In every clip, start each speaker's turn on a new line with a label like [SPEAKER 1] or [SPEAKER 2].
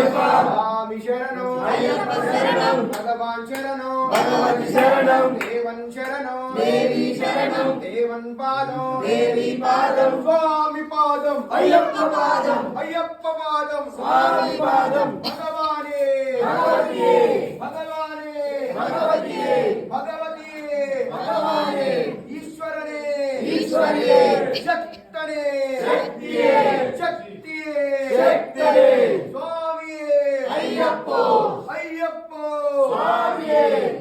[SPEAKER 1] స్వామి శరణం
[SPEAKER 2] అయ్యప్ప శరణం.
[SPEAKER 1] భగవాన్ శరణం
[SPEAKER 2] భగవతి శరణం.
[SPEAKER 1] దేవన్ శరణం
[SPEAKER 2] దేవి శరణం.
[SPEAKER 1] దేవన్ పాదం
[SPEAKER 2] దేవి పాదం.
[SPEAKER 1] స్వామి పాదం
[SPEAKER 2] అయ్యప్ప పాదం.
[SPEAKER 1] అయ్యప్ప పాదం
[SPEAKER 2] స్వామి పాదం.
[SPEAKER 1] భగవానే
[SPEAKER 2] భగవతియే.
[SPEAKER 1] భగవానే
[SPEAKER 2] భగవతియే.
[SPEAKER 1] భగవతియే
[SPEAKER 2] భగవానే.
[SPEAKER 1] ఈశ్వరనే
[SPEAKER 2] ఈశ్వరియే.
[SPEAKER 1] శక్తనే
[SPEAKER 2] శక్తియే.
[SPEAKER 1] శక్తియే
[SPEAKER 2] శక్తనే.
[SPEAKER 1] స్వామియే
[SPEAKER 2] అయ్యప్పో.
[SPEAKER 1] అయ్యప్పో
[SPEAKER 2] స్వామియే.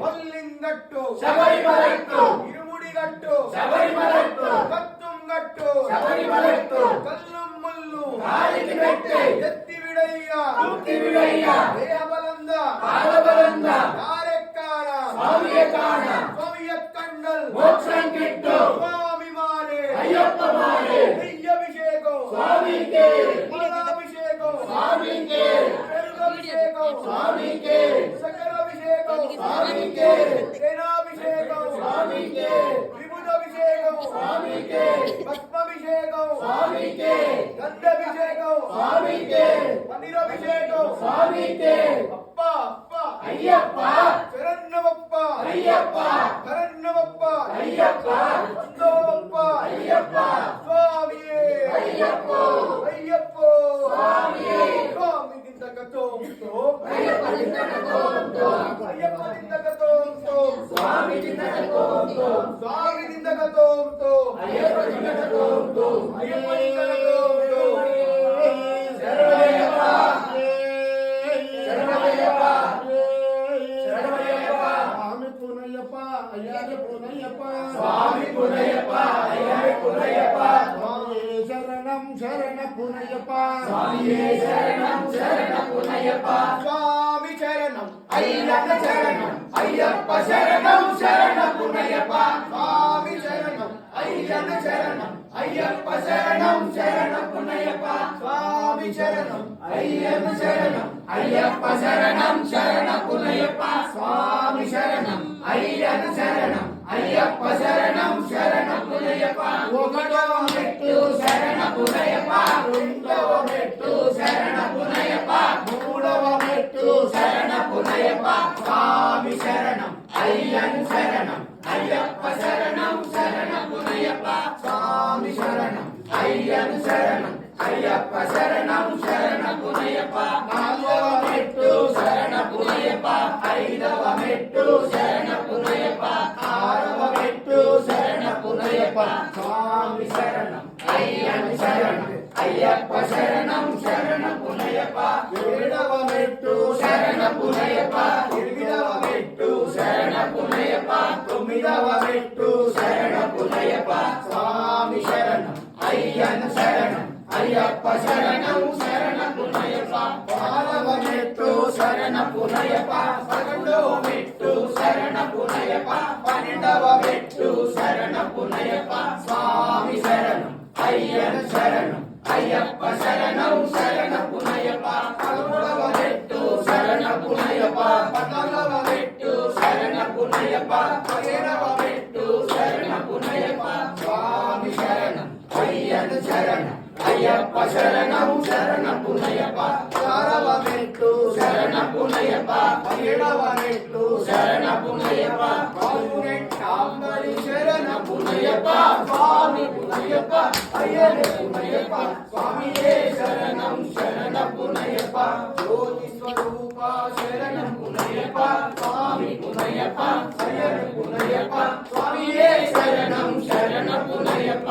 [SPEAKER 1] మల్లింగట్టు
[SPEAKER 2] శబరిమలట్టు.
[SPEAKER 1] ఇరుముడిగట్టు
[SPEAKER 2] శబరిమలట్టు.
[SPEAKER 1] కత్తుంగట్టు
[SPEAKER 2] శబరిమలట్టు.
[SPEAKER 1] కల్లు ముల్లు
[SPEAKER 2] కాలికి పెట్టే.
[SPEAKER 1] ఎత్తి విడయ్యా
[SPEAKER 2] ముక్తి విడయ్యా.
[SPEAKER 1] దేహబలంద
[SPEAKER 2] పాదబలంద.
[SPEAKER 1] కారెక్కాన
[SPEAKER 2] స్వామియే కాణ.
[SPEAKER 1] స్వామియక్కండల్
[SPEAKER 2] మోక్షం కిట్టు.
[SPEAKER 1] స్వామి మారే
[SPEAKER 2] అయ్యప్ప మారే.
[SPEAKER 1] నెయ్యభిషేకం
[SPEAKER 2] స్వామికే.
[SPEAKER 1] పాలాభిషేకం
[SPEAKER 2] స్వామికే.
[SPEAKER 1] పెరుగభిషేకం
[SPEAKER 2] స్వామికే.
[SPEAKER 1] సకలాభిషేకం
[SPEAKER 2] స్వామికే.
[SPEAKER 1] తేనాభిషేకం
[SPEAKER 2] స్వామికే.
[SPEAKER 1] విభుదభిషేకం
[SPEAKER 2] స్వామికే.
[SPEAKER 1] భస్మాభిషేకం.
[SPEAKER 2] స్వామికే.
[SPEAKER 1] గంధాభిషేకం.
[SPEAKER 2] స్వామికే.
[SPEAKER 1] పన్నీరాభిషేకం
[SPEAKER 2] స్వామికే.
[SPEAKER 1] అప్ప అప్ప
[SPEAKER 2] అయ్యప్ప
[SPEAKER 1] శరణమప్ప
[SPEAKER 2] అయ్యప్ప
[SPEAKER 1] శరణమప్ప
[SPEAKER 2] అయ్యప్ప
[SPEAKER 1] వందోప్ప
[SPEAKER 2] అయ్యప్ప
[SPEAKER 1] స్వామియే
[SPEAKER 2] అయ్యప్పో.
[SPEAKER 1] అయ్యప్పో
[SPEAKER 2] స్వామియే.
[SPEAKER 1] స్వామి దిందకతోంతో
[SPEAKER 2] అయ్యప్ప దిందకతోంతో.
[SPEAKER 1] అయ్యప్ప దిందకతోంతో
[SPEAKER 2] స్వామి దిందకతోంతో.
[SPEAKER 1] స్వామి
[SPEAKER 2] అయ్యప్ప
[SPEAKER 1] అయ్యప్ప
[SPEAKER 3] స్వామి పునయ్యప్ప అయ్యారి పునయ్యప్ప
[SPEAKER 2] స్వామి
[SPEAKER 3] శరణం శరణ పునయ్యప్ప.
[SPEAKER 2] స్వామియే శరణం శరణ పునయ్యప్ప.
[SPEAKER 1] స్వామి చరణం
[SPEAKER 2] అయ్యప్ప శరణం అయ్యప్ప శరణం శరణ పునయ్యప్ప.
[SPEAKER 1] స్వామి చరణం
[SPEAKER 2] అయ్యప్ప శరణం అయ్యప్ప శరణం శరణ పునయ్యప్ప.
[SPEAKER 1] స్వామి చరణం
[SPEAKER 2] అయ్యప్ప శరణం అయ్యప్ప శరణం శరణ పునయ్యప్ప. స్వామి శరణం అయ్యప్ప శరణం అయ్యప్ప శరణం శరణ పునయ్యప్ప. ఒకటవ మెట్టు శరణ పునయ్యప్ప రెండవ మెట్టు శరణ పునయ్యప్ప మూడవ మెట్టు శరణ పునయ్యప్ప స్వామి శరణం అయ్యన్ శరణం అయ్యప్ప శరణం శరణ పునయ్యప్ప స్వామి శరణం అయ్యన్ శరణం అయ్యప్ప శరణం శరణ పునయ్యప్ప నాలుగవ మెట్టు శరణ పునయ్యప్ప ఐదవ మెట్టు అయ్యప్ప శరణం శరణ పునయ్యప్ప పాలవ మెట్టు శరణ పునయ్యప్ప పదకొండవ మెట్టు శరణ పునయ్యప్ప పన్నెండవ మెట్టు శరణ పునయ్యప్ప స్వామి శరణం అయ్యన్ శరణం అయ్యప్ప శరణం శరణ పునయ్యప్ప పదమూడవ మెట్టు శరణ పునయ్యప్ప పద్నాలుగవ మెట్టు శరణ పునయ్యప్ప పదిహేనవ మెట్టు శరణ పునయ్యప్ప స్వామి శరణం అయ్యన్ శరణం. అయ్యప్ప శరణం శరణపు నయప సారవనెట్టు శరణపు నయప ఏడవనెట్టు శరణపు నయప బాబునెట్టాంబరి శరణపు నయప స్వామి పునయప అయ్యనే పునయప స్వామియే శరణం శరణపు నయప జ్యోతి స్వరూప శరణం పునయప స్వామి పునయప అయ్యనే పునయప స్వామియే శరణం శరణపు నయప